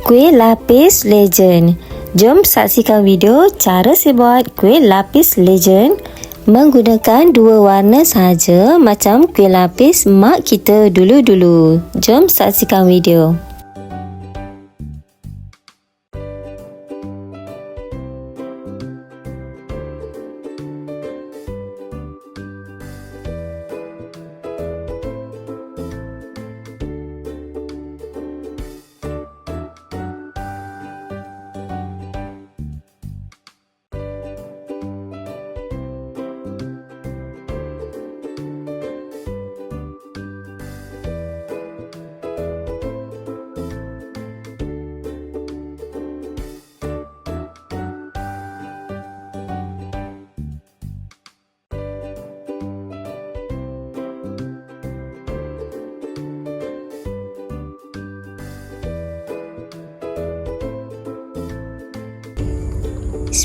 Kuih lapis legend. Jom saksikan video cara saya buat kuih lapis legend menggunakan dua warna sahaja macam kuih lapis mak kita dulu-dulu. Jom saksikan video.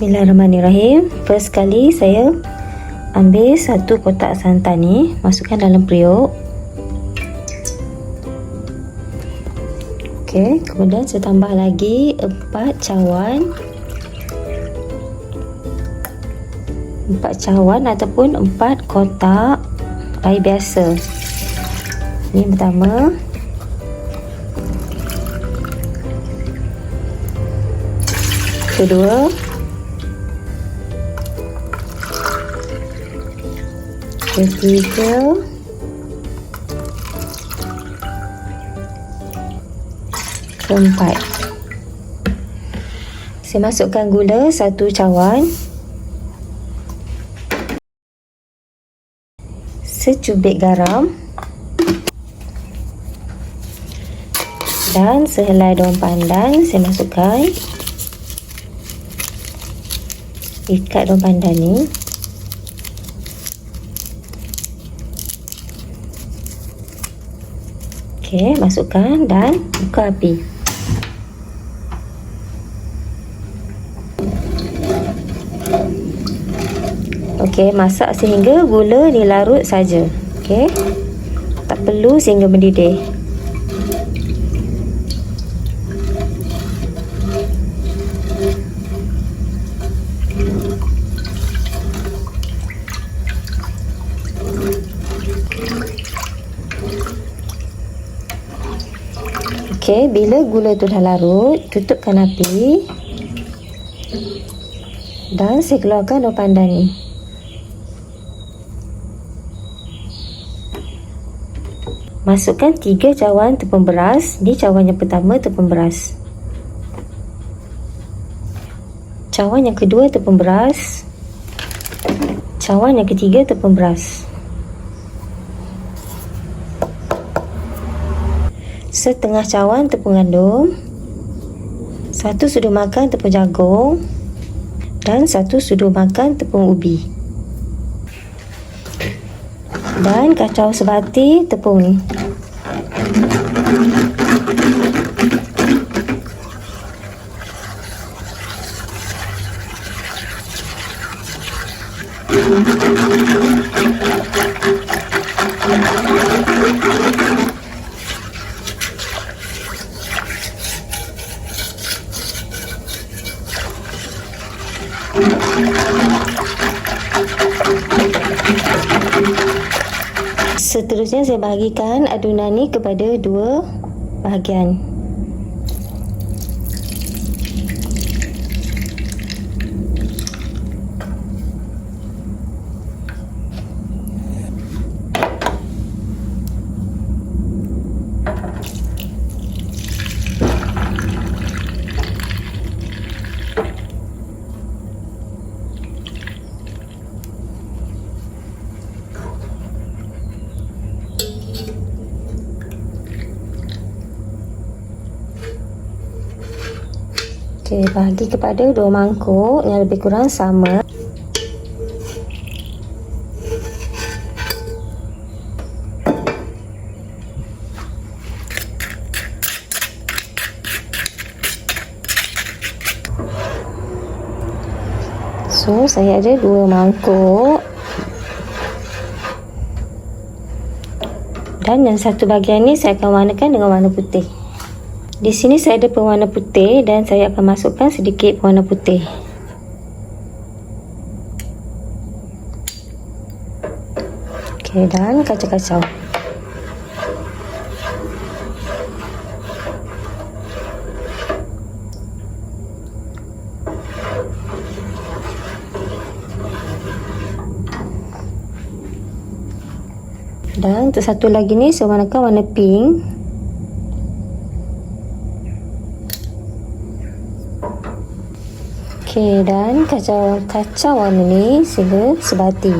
Bismillahirrahmanirrahim. First kali saya ambil satu kotak santan ni, masukkan dalam periuk. Okey, kemudian saya tambah lagi empat cawan. Empat cawan ataupun empat kotak air biasa. Ini pertama. Kedua. Ketiga keempat saya masukkan gula satu cawan. Secubit garam. Dan sehelai daun pandan saya masukkan. Ikat daun pandan ni Okey, masukkan dan buka api. Okey, masak sehingga gula dilarut saja. Okey. Tak perlu sehingga mendidih. Okey, bila gula tu dah larut, tutupkan api. Dan saya keluarkan daun pandan ni. Masukkan tiga cawan tepung beras. Ni cawan yang pertama tepung beras. Cawan yang kedua tepung beras. Cawan yang ketiga tepung beras. Setengah cawan tepung gandum satu sudu makan tepung jagung dan satu sudu makan tepung ubi. Dan kacau sebati tepung ni Seterusnya saya bahagikan adunan ni kepada dua bahagian. Okey, bagi kepada dua mangkuk yang lebih kurang sama. So, saya ada dua mangkuk. Dan yang satu bahagian ni saya akan warnakan dengan warna putih. Di sini saya ada pewarna putih dan saya akan masukkan sedikit pewarna putih. Okey dan kacau-kacau. Dan untuk satu lagi ni saya warnakan warna pink. Okey dan kacau kacau warna ni sehingga sebati.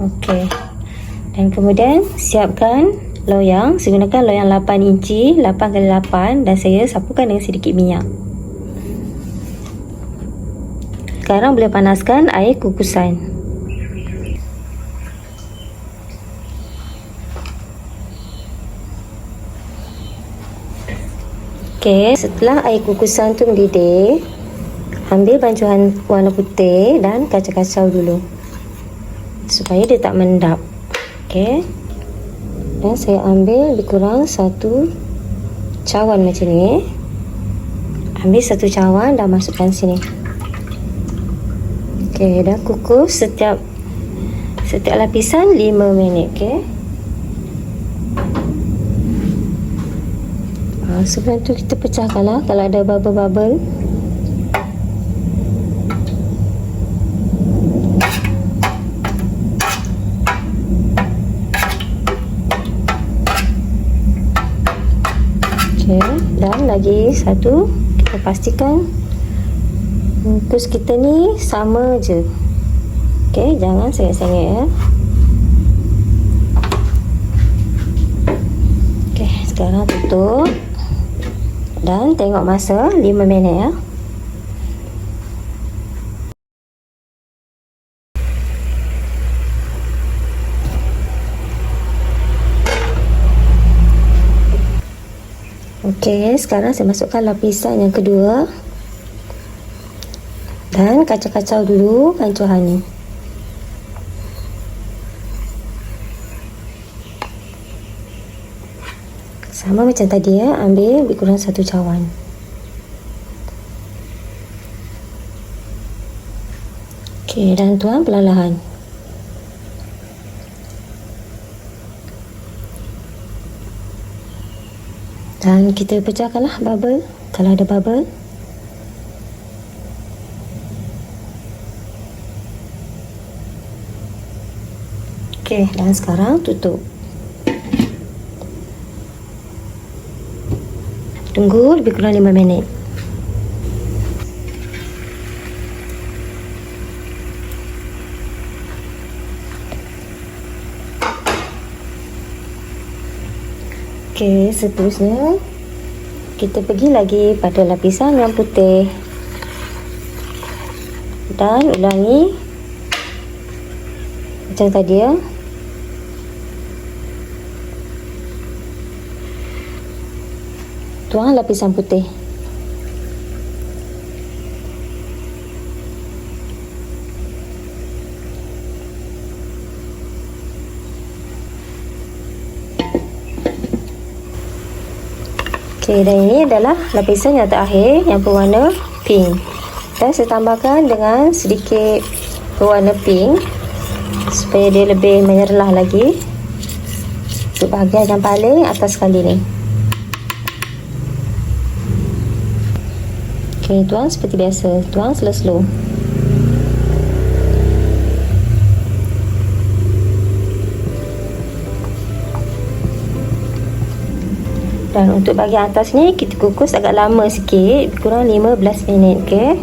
Okey. Dan kemudian siapkan loyang saya gunakan loyang 8 inci 8x8 dan saya sapukan dengan sedikit minyak sekarang boleh panaskan air kukusan ok setelah air kukusan tu mendidih ambil bancuhan warna putih dan kacau-kacau dulu supaya dia tak mendap. Ok dan saya ambil lebih kurang satu cawan macam ni. Ambil satu cawan dan masukkan sini. Ok dah kukus setiap setiap lapisan 5 minit ok ha, sebelum tu kita pecahkan lah kalau ada bubble-bubble Okey, dan lagi satu kita pastikan bungkus kita ni sama je. Okey, jangan sengit-sengit ya. Okey, sekarang tutup. Dan tengok masa 5 minit ya. Okey, sekarang saya masukkan lapisan yang kedua. Dan kacau-kacau dulu pancuhan Sama macam tadi ya, ambil lebih kurang satu cawan. Okey, dan tuan perlahan-lahan. Dan kita pecahkanlah bubble kalau ada bubble. Okey, dan sekarang tutup. Tunggu lebih kurang 5 minit. Okey, seterusnya kita pergi lagi pada lapisan yang putih. Dan ulangi macam tadi ya. Tuang lapisan putih. Okey, dan ini adalah lapisan yang terakhir yang berwarna pink. Dan saya tambahkan dengan sedikit berwarna pink supaya dia lebih menyerlah lagi untuk bahagian yang paling atas sekali ni. Okey, tuang seperti biasa. Tuang slow-slow. dan untuk bahagian atas ni kita kukus agak lama sikit kurang 15 minit okey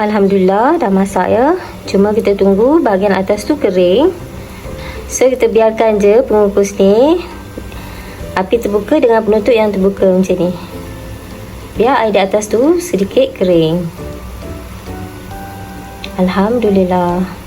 Alhamdulillah dah masak ya cuma kita tunggu bahagian atas tu kering so kita biarkan je pengukus ni api terbuka dengan penutup yang terbuka macam ni. Biar air di atas tu sedikit kering. Alhamdulillah